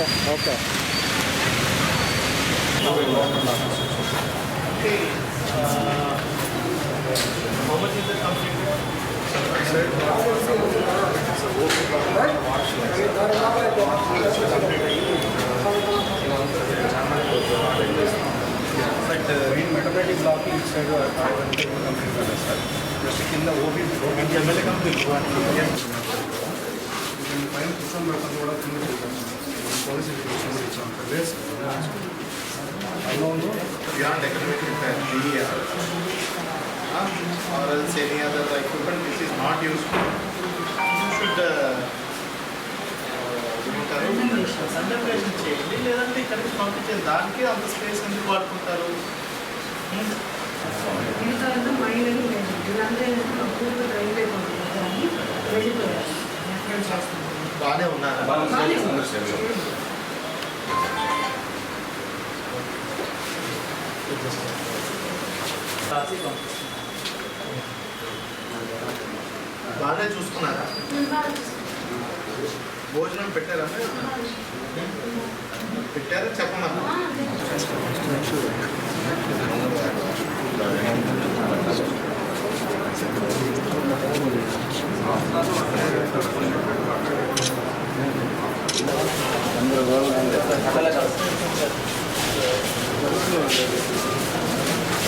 Okay, okay. Okay. Uh, how much is the completed? But uh, in mathematics blocking, it's said uh, I will take the computer, sir. Just in the OB, OB, MLA computer. You can find some records, what are the కూడా ఇచ్చాం sir లేదు sir amount beyond academic impact, any other. Uh, or else any other equipment which is not useful, you should uh, condemnation చేయండి లేదంటే ఇక్కడికి పంపించేది దానికి అంత space ఎందుకు వాడుకుంటారు మిగతాదంతా మైండ్ ఇలాంటి పూర్తి రైల్వే కానీ వెళ్ళిపోయారు బాగానే ఉన్నారా? బాగానే చూసుకున్నారా? భోజనం పెట్టారా? పెట్టారా చెప్పమన్నా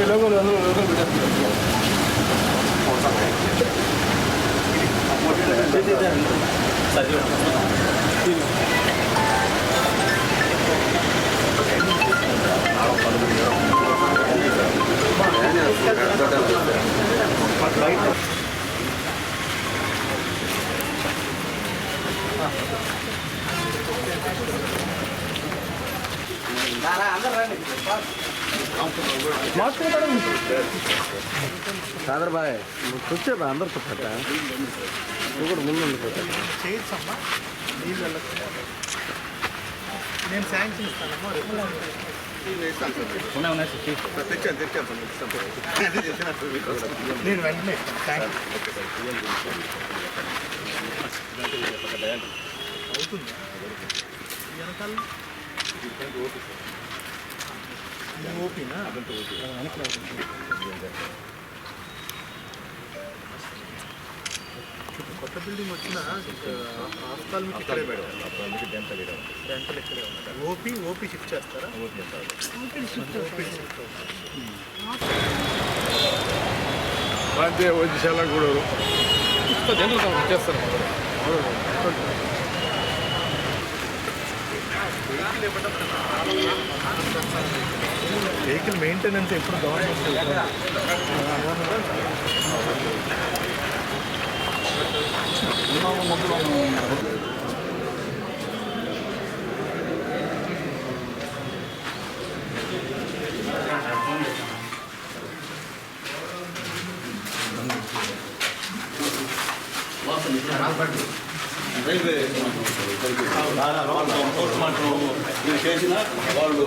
లోకల్ లోకల్ పెట్టేస్తాను కాదర్ బాయ్ నువ్వు చూస్తే బా అందరు నువ్వు కూడా ముందు ఉండిపోతాడు చేయొచ్చమ్మా నీళ్ళు వెళ్ళకుండా నేను శాంక్షన్ ఇస్తానమ్మా నేను వెంటనే అవుతుంది అవుతుందా వెనకాల ఓపీనా కొత్త బిల్డింగ్ వచ్చిన హాస్పిటల్ మీకు ఇక్కడే పెడతారు డెంటల్ ఇక్కడే ఉంటారు ఓపీ ఓపీ షిఫ్ట్ చేస్తారా ఓపీ షిఫ్ట్ ప్రాంతీయ వైద్యశాల కూడా చేస్తారు వెహికల్ మెయింటెనెన్స్ ఎప్పుడు గవర్నమెంట్ రైల్వే చేసిన వాళ్ళు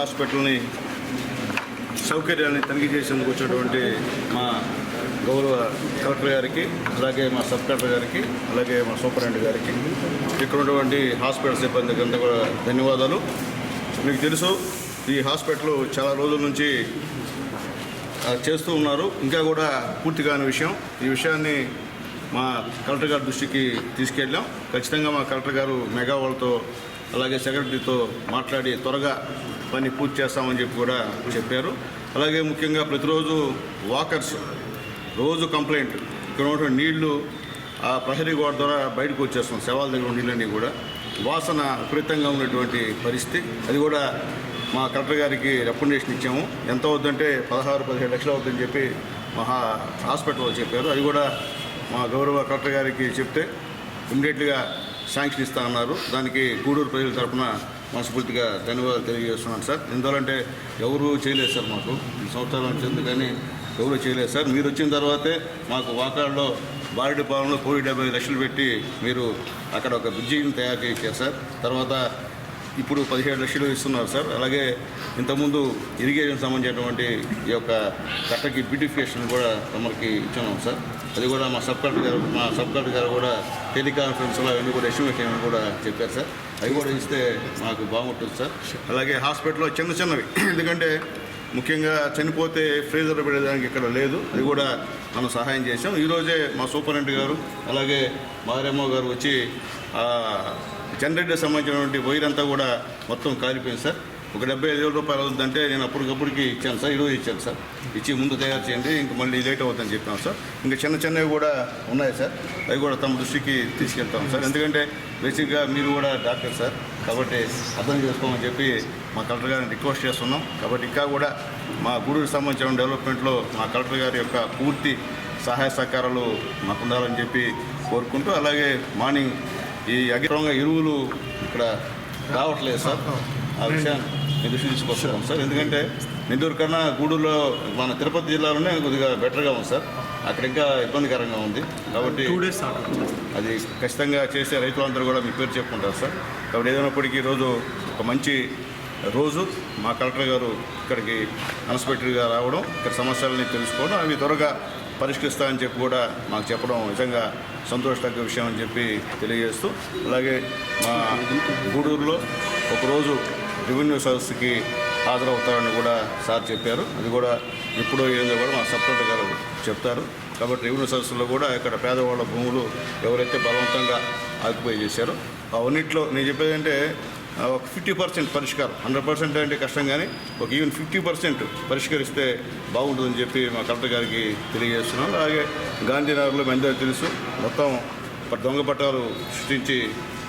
హాస్పిటల్ని సౌకర్యాన్ని తనిఖీ చేసేందుకు వచ్చినటువంటి మా గౌరవ కలెక్టర్ గారికి అలాగే మా సబ్ కలెక్టర్ గారికి అలాగే మా సూపరింటెండెంట్ గారికి. ఇక్కడ ఉన్నటువంటి హాస్పిటల్ సిబ్బందికి అంతా కూడా ధన్యవాదాలు. మీకు తెలుసు ఈ హాస్పిటల్ చాలా రోజుల నుంచి చేస్తూ ఉన్నారు. ఇంకా కూడా పూర్తి కాని విషయం. ఈ విషయాన్ని మా కలెక్టర్ గారి దృష్టికి తీసుకెళ్ళాం. ఖచ్చితంగా మా కలెక్టర్ గారు మెగా వాళ్ళతో అలాగే సెక్రటరీతో మాట్లాడి త్వరగా పని పూర్తి చేస్తామని చెప్పి కూడా చెప్పారు. అలాగే ముఖ్యంగా ప్రతిరోజు వాకర్స్ రోజు కంప్లైంట్ ఇక్కడ ఉన్నటువంటి నీళ్ళు ఆ ప్రహరీ గోడ ద్వారా బయటకు వచ్చేస్తాం శవాల దగ్గర నీళ్ళన్నీ కూడా. వాసన విపరీతంగా ఉన్నటువంటి పరిస్థితి. అది కూడా మా కలెక్టర్ గారికి రికమెండేషన్ ఇచ్చాము. ఎంత అవుద్దంటే పదహారు పదిహేడు లక్షలు అవుతుందని చెప్పి మహా హాస్పిటల్లో చెప్పారు. అది కూడా మా గౌరవ కలెక్టర్ గారికి చెప్తే ఇమ్మీడియట్గా శాంక్షన్ ఇస్తా అన్నారు దానికి గూడూరు ప్రజల తరపున మనస్ఫూర్తిగా ధన్యవాదాలు తెలియజేస్తున్నాను సార్. ఎందువలంటే ఎవరు చేయలేదు సార్ మాకు. ఈ సంవత్సరాల నుంచి కానీ ఎవరు చేయలేదు సార్. మీరు వచ్చిన తర్వాతే మాకు వాకాడులో బారెడ్డి పాలనలో కోటి డెబ్బై లక్షలు పెట్టి మీరు అక్కడ ఒక బ్రిడ్జిని తయారు చేయించారు సార్. తర్వాత ఇప్పుడు పదిహేడు లక్షలు ఇస్తున్నారు సార్. అలాగే ఇంతకుముందు ఇరిగేషన్ సంబంధించినటువంటి ఈ యొక్క కట్టకి బ్యూటిఫికేషన్ కూడా తమకి ఇచ్చున్నాం సార్. అది కూడా మా సబ్ కలెక్టర్ గారు మా సబ్ కలెక్టర్ గారు కూడా టెలికాన్ఫరెన్స్లో అవన్నీ కూడా ఎస్టిమేట్ చేయమని కూడా చెప్పారు సార్. అవి కూడా ఇస్తే మాకు బాగుంటుంది సార్. అలాగే హాస్పిటల్లో చిన్న చిన్నవి. ఎందుకంటే ముఖ్యంగా చనిపోతే ఫ్రీజర్ పెట్టడానికి ఇక్కడ లేదు. అది కూడా మనం సహాయం చేసాం ఈరోజే మా సూపరింటెండెంట్ గారు అలాగే మారేమో గారు వచ్చి జనరేటర్ సంబంధించినటువంటి వైర్ అంతా కూడా మొత్తం కాలిపోయింది సార్. ఒక డెబ్బై ఐదు వేల రూపాయలు అవుతుందంటే నేను అప్పటికప్పటికి ఇచ్చాను సార్ ఈరోజు ఇచ్చాను సార్. ఇచ్చి ముందు తయారు చేయండి ఇంక మళ్ళీ లేట్ అవుతుందని చెప్పాను సార్. ఇంకా చిన్న చిన్నవి కూడా ఉన్నాయి సార్. అవి కూడా తమ దృష్టికి తీసుకెళ్తాం సార్. ఎందుకంటే బేసిక్గా మీరు కూడా డాక్టర్ సార్ కాబట్టి అర్థం చేసుకోమని చెప్పి మా కలెక్టర్ గారిని రిక్వెస్ట్ చేస్తున్నాం. కాబట్టి ఇంకా కూడా మా గూడూరు సంబంధించిన డెవలప్మెంట్లో మా కలెక్టర్ గారి యొక్క పూర్తి సహాయ సహకారాలు మాకు ఉండాలని చెప్పి కోరుకుంటూ అలాగే మార్నింగ్ ఈ అగ్రంగా ఎరువులు ఇక్కడ రావట్లేదు సార్. ఆ విషయాన్ని మీ దృష్టి తీసుకొస్తున్నాం సార్. ఎందుకంటే నెల్లూరు కన్నా గూడూరులో మన తిరుపతి జిల్లాలోనే కొద్దిగా బెటర్గా ఉంది సార్. అక్కడ ఇంకా ఇబ్బందికరంగా ఉంది. కాబట్టి అది ఖచ్చితంగా చేసే రైతులందరూ కూడా మీ పేరు చెప్పుకుంటారు సార్. కాబట్టి ఏదైనప్పటికీ ఈరోజు ఒక మంచి రోజు మా కలెక్టర్ గారు ఇక్కడికి అన్స్పెక్టర్గా రావడం ఇక్కడ సమస్యలని తెలుసుకోవడం అవి త్వరగా పరిష్కరిస్తామని చెప్పి కూడా మాకు చెప్పడం నిజంగా సంతోషదగ్గ విషయం అని చెప్పి తెలియజేస్తూ అలాగే మా గూడూరులో ఒకరోజు రెవెన్యూ సర్వీస్కి హాజరవుతారని కూడా సార్ చెప్పారు. అది కూడా ఇప్పుడు ఏందో కూడా మా సపరేట్ గారు చెప్తారు. కాబట్టి రెవెన్యూ సదస్సులో కూడా ఇక్కడ పేదవాళ్ళ భూములు ఎవరైతే బలవంతంగా ఆక్యుపై చేశారో అవన్నిట్లో నేను చెప్పేది అంటే ఒక ఫిఫ్టీ పర్సెంట్ పరిష్కారం హండ్రెడ్ పర్సెంట్ అంటే కష్టం కానీ ఒక ఈవెన్ ఫిఫ్టీ పర్సెంట్ పరిష్కరిస్తే బాగుంటుందని చెప్పి మా కలెక్టర్ గారికి తెలియజేస్తున్నాం. అలాగే గాంధీనగర్లో మీ అందరూ తెలుసు మొత్తం దొంగ పట్టాలు సృష్టించి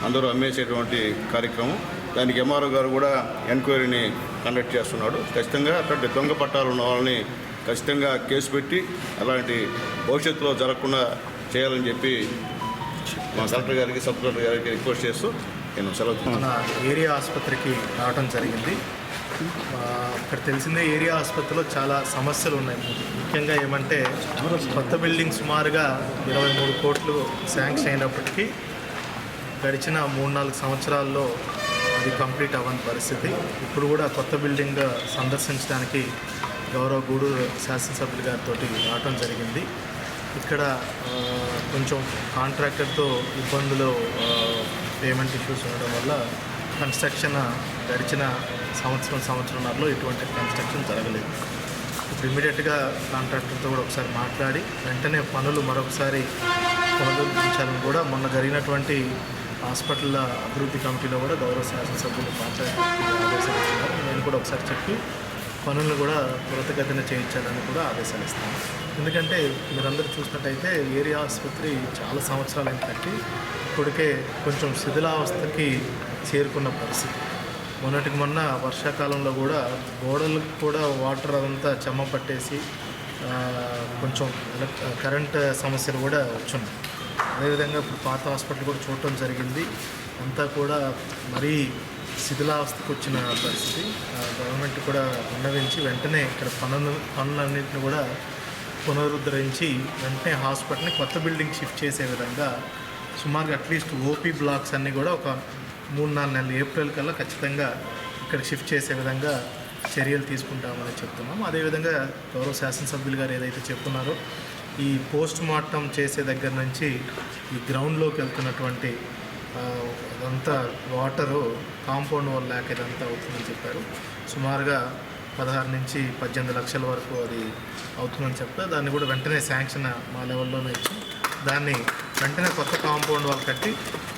అందరూ అమ్మేసేటువంటి కార్యక్రమం. దానికి ఎంఆర్ఓ గారు కూడా ఎంక్వైరీని కండక్ట్ చేస్తున్నాడు. ఖచ్చితంగా అట్లాంటి దొంగ పట్టాలు ఉన్న వాళ్ళని ఖచ్చితంగా కేసు పెట్టి అలాంటి భవిష్యత్తులో జరగకుండా చేయాలని చెప్పి మా కలెక్టర్ గారికి సబ్ కలెక్టర్ గారికి రిక్వెస్ట్ చేస్తూ నేను సెలవు మన ఏరియా ఆసుపత్రికి రావడం జరిగింది. ఇక్కడ తెలిసిందే ఏరియా ఆసుపత్రిలో చాలా సమస్యలు ఉన్నాయి. ముఖ్యంగా ఏమంటే కొత్త బిల్డింగ్ సుమారుగా ఇరవై మూడు కోట్లు శాంక్షన్ అయినప్పటికీ గడిచిన మూడు నాలుగు సంవత్సరాల్లో అది కంప్లీట్ అవ్వని పరిస్థితి. ఇప్పుడు కూడా కొత్త బిల్డింగ్ సందర్శించడానికి గౌరవ గూడూరు శాసనసభ్యులు గారితో రావటం జరిగింది. ఇక్కడ కొంచెం కాంట్రాక్టర్తో ఇబ్బందులు పేమెంట్ ఇష్యూస్ ఉండడం వల్ల కన్స్ట్రక్షన్ గడిచిన సంవత్సరం సంవత్సరంలో ఎటువంటి కన్స్ట్రక్షన్ జరగలేదు. ఇప్పుడు ఇమీడియట్గా కాంట్రాక్టర్తో కూడా ఒకసారి మాట్లాడి వెంటనే పనులు మరొకసారి పునరుద్ధరించాలని కూడా మొన్న జరిగినటువంటి హాస్పిటల్ అభివృద్ధి కమిటీలో కూడా గౌరవ శాసనసభ్యులు మాట్లాడి ఆదేశాలు నేను కూడా ఒకసారి చెప్పి పనులను కూడా త్వరితగతిన చేయించాలని కూడా ఆదేశాలు ఇస్తాను. ఎందుకంటే మీరందరూ చూసినట్టయితే ఏరియా ఆసుపత్రి చాలా సంవత్సరాలు కట్టి ఇప్పటికే కొంచెం శిథిలావస్థకి చేరుకున్న పరిస్థితి. మొన్నటికి మొన్న వర్షాకాలంలో కూడా గోడలకు కూడా వాటర్ అదంతా చెమ్మ పట్టేసి కొంచెం కరెంట్ సమస్యలు కూడా వచ్చున్నాయి అదేవిధంగా ఇప్పుడు పాత హాస్పిటల్ కూడా చూడటం జరిగింది. అంతా కూడా మరీ శిథిలావస్థకు వచ్చిన పరిస్థితి. ఆ, గవర్నమెంట్ కూడా విన్నవించి వెంటనే ఇక్కడ పనులు పనులన్నింటిని కూడా పునరుద్ధరించి వెంటనే హాస్పిటల్ని కొత్త బిల్డింగ్ షిఫ్ట్ చేసే విధంగా సుమారుగా అట్లీస్ట్ ఓపీ బ్లాక్స్ అన్నీ కూడా ఒక మూడు నాలుగు నెలలు ఏప్రిల్ కల్లా ఖచ్చితంగా ఇక్కడ షిఫ్ట్ చేసే విధంగా చర్యలు తీసుకుంటామని చెప్తున్నాం అదేవిధంగా గౌరవ శాసనసభ్యులు గారు ఏదైతే చెప్తున్నారో ఈ పోస్ట్ మార్టం చేసే దగ్గర నుంచి ఈ గ్రౌండ్లోకి వెళ్తున్నటువంటి అదంతా వాటరు కాంపౌండ్ వల్ల లేక ఇదంతా అవుతుందని చెప్పారు. సుమారుగా పదహారు నుంచి పద్దెనిమిది లక్షల వరకు అది అవుతుందని చెప్తే దాన్ని కూడా వెంటనే శాంక్షన్ మా లెవెల్లోనే ఇచ్చి. దాన్ని వెంటనే కొత్త కాంపౌండ్ వాళ్ళు కట్టి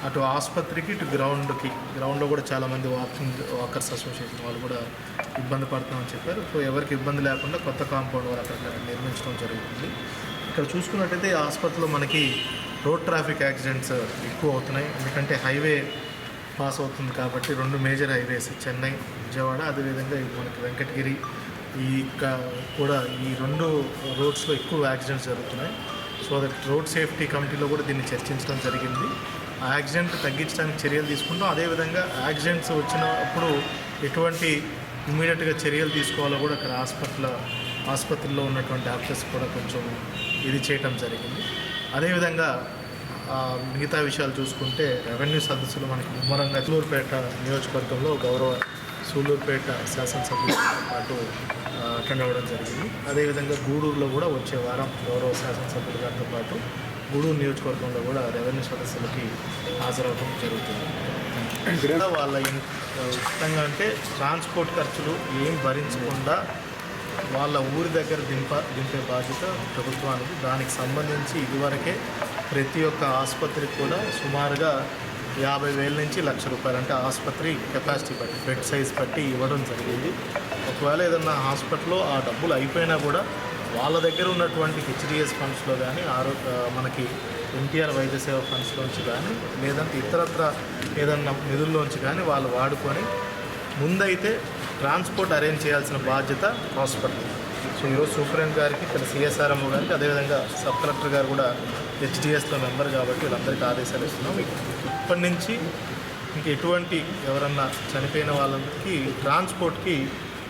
అటు ఆసుపత్రికి ఇటు గ్రౌండ్కి గ్రౌండ్లో కూడా చాలామంది వాకింగ్ వాకర్స్ అసోసియేషన్ వాళ్ళు కూడా ఇబ్బంది పడుతున్నామని చెప్పారు. సో ఎవరికి ఇబ్బంది లేకుండా కొత్త కాంపౌండ్ వాళ్ళు అక్కడ నిర్మించడం జరుగుతుంది. ఇక్కడ చూసుకున్నట్టయితే ఆసుపత్రిలో మనకి రోడ్ ట్రాఫిక్ యాక్సిడెంట్స్ ఎక్కువ అవుతున్నాయి. ఎందుకంటే హైవే పాస్ అవుతుంది కాబట్టి రెండు మేజర్ హైవేస్ చెన్నై విజయవాడ అదేవిధంగా ఇవి మనకి వెంకటగిరి ఈ కూడా ఈ రెండు రోడ్స్లో ఎక్కువ యాక్సిడెంట్స్ జరుగుతున్నాయి. సో దట్ రోడ్ సేఫ్టీ కమిటీలో కూడా దీన్ని చర్చించడం జరిగింది. ఆ యాక్సిడెంట్ తగ్గించడానికి చర్యలు తీసుకుంటాం అదేవిధంగా యాక్సిడెంట్స్ వచ్చినప్పుడు ఎటువంటి ఇమీడియట్గా చర్యలు తీసుకోవాలో కూడా అక్కడ హాస్పిటల్ ఆసుపత్రిలో ఉన్నటువంటి డాక్టర్స్ కూడా కొంచెం ఇది చేయటం జరిగింది. అదేవిధంగా మిగతా విషయాలు చూసుకుంటే రెవెన్యూ సదస్సులు మనకి ముమ్మరంగా సూలూరుపేట నియోజకవర్గంలో గౌరవ సూలూరుపేట శాసనసభ్యులతో పాటు అటెండ్ అవ్వడం జరిగింది. అదేవిధంగా గూడూరులో కూడా వచ్చే వారం గౌరవ శాసనసభ్యుల గారితో పాటు గూడూరు నియోజకవర్గంలో కూడా రెవెన్యూ సదస్సులకి హాజరవడం జరుగుతుంది. ఇక్కడ వాళ్ళ ఉచితంగా అంటే ట్రాన్స్పోర్ట్ ఖర్చులు ఏం భరించకుండా వాళ్ళ ఊరి దగ్గర దింప దింపే బాధ్యత ప్రభుత్వానికి దానికి సంబంధించి ఇదివరకే ప్రతి ఒక్క ఆసుపత్రికి కూడా సుమారుగా యాభై వేల నుంచి లక్ష రూపాయలు అంటే ఆసుపత్రి కెపాసిటీ బట్టి బెడ్ సైజ్ బట్టి ఇవ్వడం జరిగింది. ఒకవేళ ఏదన్నా హాస్పిటల్లో ఆ డబ్బులు అయిపోయినా కూడా వాళ్ళ దగ్గర ఉన్నటువంటి హెచ్డిఎస్ ఫండ్స్లో కానీ ఆరోగ్య మనకి ఎన్టీఆర్ వైద్య సేవ ఫండ్స్లోంచి కానీ లేదంటే ఇతరత్ర ఏదన్నా నిధుల్లోంచి కానీ వాళ్ళు వాడుకొని ముందైతే ట్రాన్స్పోర్ట్ అరేంజ్ చేయాల్సిన బాధ్యత హాస్పిటల్. సో ఈరోజు సూపరింటెండెంట్ గారికి ఇక్కడ సిఎస్ఆర్ఎం గారికి అదేవిధంగా సబ్ కలెక్టర్ గారు కూడా హెచ్డిఎస్లో మెంబర్ కాబట్టి వీళ్ళందరికీ ఆదేశాలు ఇస్తున్నాం. ఇప్పటి నుంచి ఇంక ఎటువంటి ఎవరన్నా చనిపోయిన వాళ్ళకి ట్రాన్స్పోర్ట్కి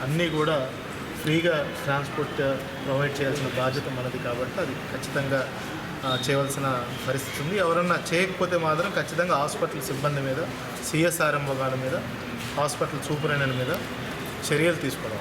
అన్నీ కూడా ఫ్రీగా ట్రాన్స్పోర్ట్ ప్రొవైడ్ చేయాల్సిన బాధ్యత మనది కాబట్టి అది ఖచ్చితంగా చేయవలసిన పరిస్థితి ఉంది. ఎవరన్నా చేయకపోతే మాత్రం ఖచ్చితంగా హాస్పిటల్ సిబ్బంది మీద సిఎస్ఆర్ఎంఓ గారి మీద హాస్పిటల్ సూపరింటెండెంట్ మీద చర్యలు తీసుకోవడం.